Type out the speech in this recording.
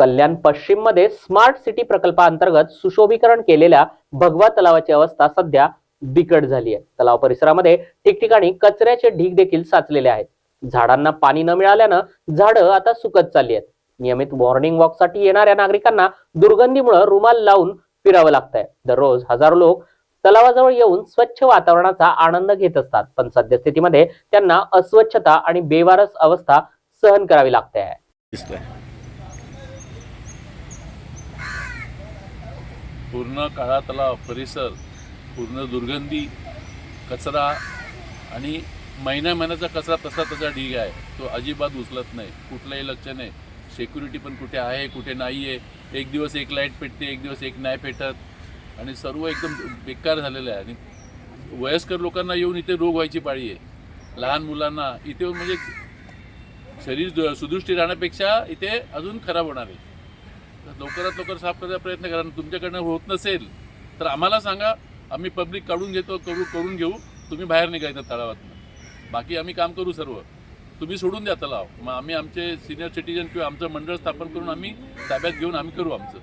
कल्याण पश्चिममध्ये smart city प्रकल्पाअंतर्गत सुशोभीकरण केलेल्या भगवा तलावाची अवस्था सध्या बिकट झाली आहे. तलाव परिसरामध्ये ठिकठिकाणी कचऱ्याचे ढीग देखील साचलेले आहेत. झाडांना पाणी न मिळाल्यानं झाडं आता सुकत चालली आहेत. नियमित मॉर्निंग वॉकसाठी येणाऱ्या नागरिकांना दुर्गंधीमुळे रुमाल लावून फिरावं लागतंय. दररोज हजारो लोक तलावाजवळ येऊन स्वच्छ वातावरणाचा आनंद घेत असतात. पण सद्यस्थितीमध्ये त्यांना अस्वच्छता आणि बेवारस अवस्था सहन करावी लागते आहे दिसतोय पूर्ण काळा तलाव परिसर पूर्ण दुर्गंधी कचरा आणि महिन्या महिन्याचा कचरा तसा तसा ढीग आहे. तो अजिबात उचलत नाही. कुठलंही लक्ष नाही. सेक्युरिटी पण कुठे आहे कुठे नाही आहे एक दिवस एक लाइट पेटते एक दिवस एक नाही पेटत. आणि सर्व एकदम बेकार झालेलं आहे. आणि वयस्कर लोकांना येऊन इथे रोग व्हायची पाळी आहे. लहान मुलांना इथे म्हणजे शरीर दु- सुदृष्टी राहण्यापेक्षा इथे अजून खराब होणार आहे. लवकरात लवकर साफ करायचा प्रयत्न करा. आणि तुमच्याकडनं होत नसेल तर आम्हाला सांगा. आम्ही पब्लिक काढून घेतो करू करून घेऊ. तुम्ही बाहेर निघायचं तळावातनं बाकी आम्ही काम करू सर्व. तुम्ही सोडून द्या तलाव. मग आम्ही आमचे सिनियर सिटीजन किंवा आमचं मंडळ स्थापन करून आम्ही ताब्यात घेऊन आम्ही करू आमचं.